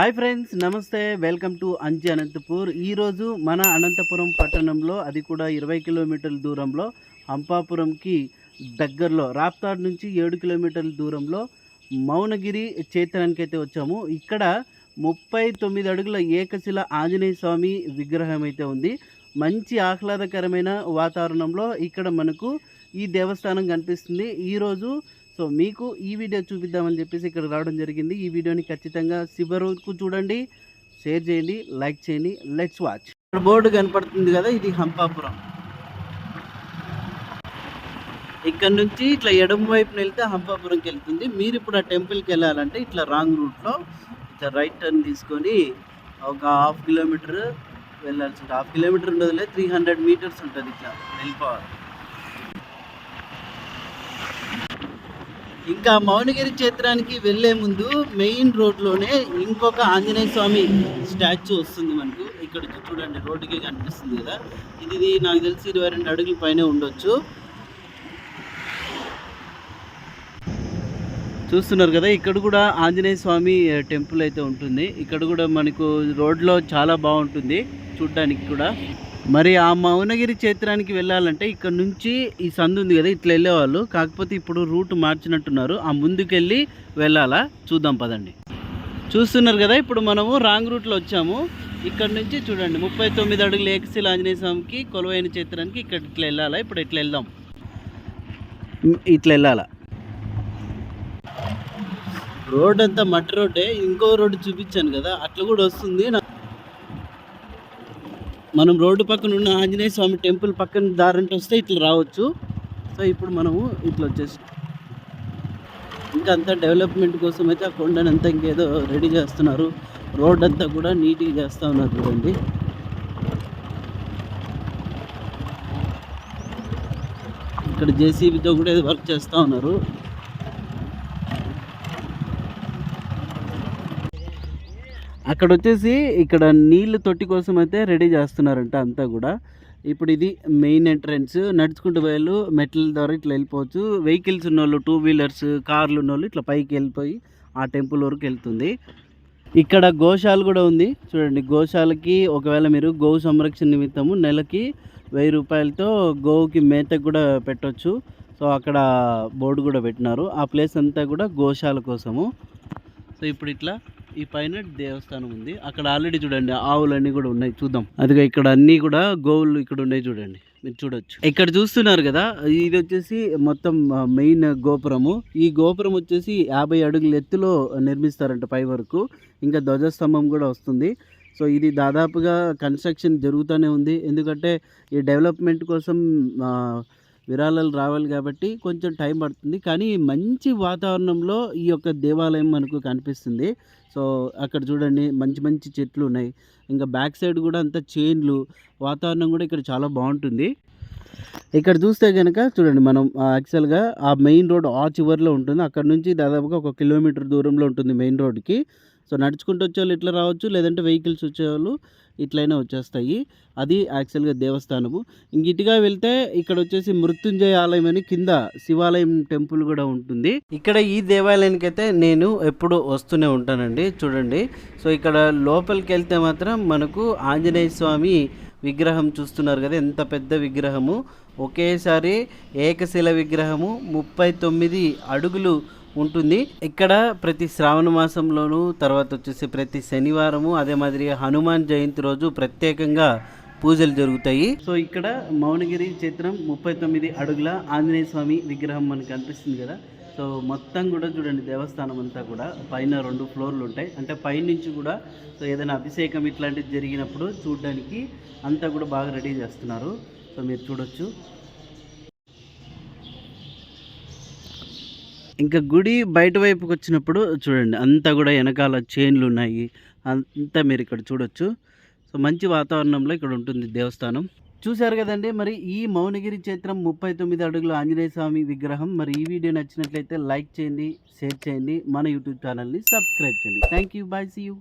Hi friends నమస్తే. Welcome to Anji Anantapur. ఈరోజు మన అనంతపురం పట్టణంలో అది కూడా ఇరవై కిలోమీటర్ల దూరంలో హంపాపురంకి దగ్గరలో రాప్తాడ్ నుంచి ఏడు కిలోమీటర్ల దూరంలో మౌనగిరి క్షేత్రానికి అయితే వచ్చాము. ఇక్కడ ముప్పై తొమ్మిది అడుగుల ఏకశిల ఆంజనేయ స్వామి విగ్రహం అయితే ఉంది. మంచి ఆహ్లాదకరమైన వాతావరణంలో ఇక్కడ మనకు ఈ దేవస్థానం కనిపిస్తుంది. ఈరోజు సో మీకు ఈ వీడియో చూపిద్దామని చెప్పేసి ఇక్కడ రావడం జరిగింది. ఈ వీడియోని ఖచ్చితంగా చివరకు చూడండి షేర్ చేయండి లైక్ చేయండి. లెట్స్ వాచ్ ఇక్కడ బోర్డు కనపడుతుంది కదా ఇది హంపాపురం. ఇక్కడ నుంచి ఇట్లా ఎడమ వైపున వెళ్తే హంపాపురంకి వెళ్తుంది. మీరు ఇప్పుడు ఆ టెంపుల్కి వెళ్ళాలంటే ఇట్లా రాంగ్ రూట్లో ఇట్లా రైట్ టర్న్ తీసుకొని ఒక హాఫ్ కిలోమీటర్ వెళ్ళాల్సి ఉంటుంది. హాఫ్ కిలోమీటర్ ఉండదులే త్రీ హండ్రెడ్ మీటర్స్ ఉంటుంది ఇట్లా వెళ్ళిపోవాలి. ఇంకా మౌనగిరి క్షేత్రానికి వెళ్ళే ముందు మెయిన్ రోడ్లోనే ఇంకొక ఆంజనేయ స్వామి స్టాచ్యూ వస్తుంది మనకు. ఇక్కడ చూడండి రోడ్డుకి కనిపిస్తుంది కదా. ఇది ఇది నాకు తెలిసి ఇరవై రెండు అడుగుల పైన ఉండొచ్చు. చూస్తున్నారు కదా ఇక్కడ కూడా ఆంజనేయ స్వామి టెంపుల్ అయితే ఉంటుంది. ఇక్కడ కూడా మనకు రోడ్లో చాలా బాగుంటుంది చూడ్డానికి కూడా. మరి ఆ మౌనగిరి క్షేత్రానికి వెళ్ళాలంటే ఇక్కడ నుంచి ఈ సందు ఉంది కదా ఇట్లా వెళ్ళేవాళ్ళు. కాకపోతే ఇప్పుడు రూట్ మార్చినట్టున్నారు. ఆ ముందుకెళ్ళి వెళ్ళాలా? చూద్దాం పదండి. చూస్తున్నారు కదా ఇప్పుడు మనము రాంగ్ రూట్లో వచ్చాము. ఇక్కడ నుంచి చూడండి ముప్పై తొమ్మిది అడుగుల ఏకశిల ఆంజనేయ స్వామికి కొలువైన క్షేత్రానికి ఇక్కడ ఇట్లా వెళ్ళాలా? ఇప్పుడు ఇట్లా వెళ్దాం. ఇట్లా వెళ్ళాలా? రోడ్ అంతా మట్టి రోడ్డే. ఇంకో రోడ్డు చూపించాను కదా అట్లా కూడా వస్తుంది. నాకు మనం రోడ్డు పక్కన ఉన్న ఆంజనేయ స్వామి టెంపుల్ పక్కన దారంటే వస్తే ఇట్లా రావచ్చు. సో ఇప్పుడు మనము ఇట్లా వచ్చేసి ఇంకా అంతా డెవలప్మెంట్ కోసం అయితే ఆ కొండని అంతా ఇంకేదో రెడీ చేస్తున్నారు. రోడ్ అంతా కూడా నీట్గా చేస్తూ ఉన్నారు చూడండి. ఇక్కడ జేసీబీతో కూడా ఏదో వర్క్ చేస్తూ ఉన్నారు. అక్కడ వచ్చేసి ఇక్కడ నీళ్ళు తొట్టి కోసం అయితే రెడీ చేస్తున్నారంట అంతా కూడా. ఇప్పుడు ఇది మెయిన్ ఎంట్రన్స్. నడుచుకుంటూ పోయాలు మెట్ల ద్వారా ఇట్లా వెళ్ళిపోవచ్చు. వెహికల్స్ ఉన్నోళ్ళు టూ వీలర్స్ కార్లు ఉన్నోళ్ళు ఇట్లా పైకి వెళ్ళిపోయి ఆ టెంపుల్ వరకు వెళ్తుంది. ఇక్కడ గోశాల కూడా ఉంది. చూడండి గోశాలకి ఒకవేళ మీరు గోవు సంరక్షణ నిమిత్తము నెలకి వెయ్యి రూపాయలతో గోవుకి మేతకు కూడా పెట్టవచ్చు సో అక్కడ బోర్డు కూడా పెట్టినారు. ఆ ప్లేస్ అంతా కూడా గోశాల కోసము. సో ఇప్పుడు ఇట్లా ఈ పైన దేవస్థానం ఉంది. అక్కడ ఆల్రెడీ చూడండి ఆవులన్నీ కూడా ఉన్నాయి. చూద్దాం. అదిగా ఇక్కడ అన్నీ కూడా గోవులు ఇక్కడ ఉన్నాయి చూడండి. మీరు చూడొచ్చు. ఇక్కడ చూస్తున్నారు కదా ఇది వచ్చేసి మొత్తం మెయిన్ గోపురము. ఈ గోపురం వచ్చేసి యాభై అడుగుల ఎత్తులో నిర్మిస్తారంట పై వరకు. ఇంకా ధ్వజస్తంభం కూడా వస్తుంది. సో ఇది దాదాపుగా కన్స్ట్రక్షన్ జరుగుతూనే ఉంది. ఎందుకంటే ఈ డెవలప్మెంట్ కోసం విరాళాలు రావాలి కాబట్టి కొంచెం టైం పడుతుంది. కానీ మంచి వాతావరణంలో ఈ యొక్క దేవాలయం మనకు కనిపిస్తుంది. సో అక్కడ చూడండి మంచి మంచి చెట్లు ఉన్నాయి. ఇంకా బ్యాక్ సైడ్ కూడా అంతా చైన్లు వాతావరణం కూడా ఇక్కడ చాలా బాగుంటుంది. ఇక్కడ చూస్తే కనుక చూడండి మనం యాక్చువల్గా ఆ మెయిన్ రోడ్ ఆ చివరిలో ఉంటుంది. అక్కడ నుంచి దాదాపుగా ఒక కిలోమీటర్ దూరంలో ఉంటుంది మెయిన్ రోడ్కి. సో నడుచుకుంటూ వచ్చేవాళ్ళు ఇట్లా రావచ్చు లేదంటే వెహికల్స్ వచ్చేవాళ్ళు ఇట్లయినా వచ్చేస్తాయి. అది యాక్చువల్గా దేవస్థానము. ఇంక ఇటుగా వెళ్తే ఇక్కడ వచ్చేసి మృత్యుంజయ ఆలయం అని కింద శివాలయం టెంపుల్ కూడా ఉంటుంది. ఇక్కడ ఈ దేవాలయానికి అయితే నేను ఎప్పుడు వస్తూనే ఉంటానండి. చూడండి. సో ఇక్కడ లోపలికి వెళ్తే మాత్రం మనకు ఆంజనేయ స్వామి విగ్రహం చూస్తున్నారు కదా ఎంత పెద్ద విగ్రహము. ఒకేసారి ఏకశిల విగ్రహము ముప్పై తొమ్మిది అడుగులు ఉంటుంది. ఇక్కడ ప్రతి శ్రావణ మాసంలోను తర్వాత వచ్చేసి ప్రతి శనివారము అదే మాదిరిగా హనుమాన్ జయంతి రోజు ప్రత్యేకంగా పూజలు జరుగుతాయి. సో ఇక్కడ మౌనగిరి చిత్రం ముప్పై తొమ్మిది అడుగుల ఆంజనేయ స్వామి విగ్రహం మనకు కనిపిస్తుంది కదా. సో మొత్తం కూడా చూడండి దేవస్థానం అంతా కూడా. పైన రెండు ఫ్లోర్లు ఉంటాయి. అంటే పైనుంచి కూడా సో ఏదైనా అభిషేకం ఇట్లాంటిది జరిగినప్పుడు చూడడానికి అంతా కూడా బాగా రెడీ చేస్తున్నారు. సో మీరు చూడొచ్చు. ఇంకా గుడి బయట వైపుకి వచ్చినప్పుడు చూడండి అంతా కూడా వెనకాల చైన్లు ఉన్నాయి. అంతా మీరు ఇక్కడ చూడొచ్చు. సో మంచి వాతావరణంలో ఇక్కడ ఉంటుంది దేవస్థానం. చూశారు కదండి మరి ఈ మౌనగిరి క్షేత్రం ముప్పై తొమ్మిది అడుగుల ఆంజనేయ స్వామి విగ్రహం. మరి ఈ వీడియో నచ్చినట్లయితే లైక్ చేయండి షేర్ చేయండి. మన యూట్యూబ్ ఛానల్ని సబ్స్క్రైబ్ చేయండి. Thank you bye see you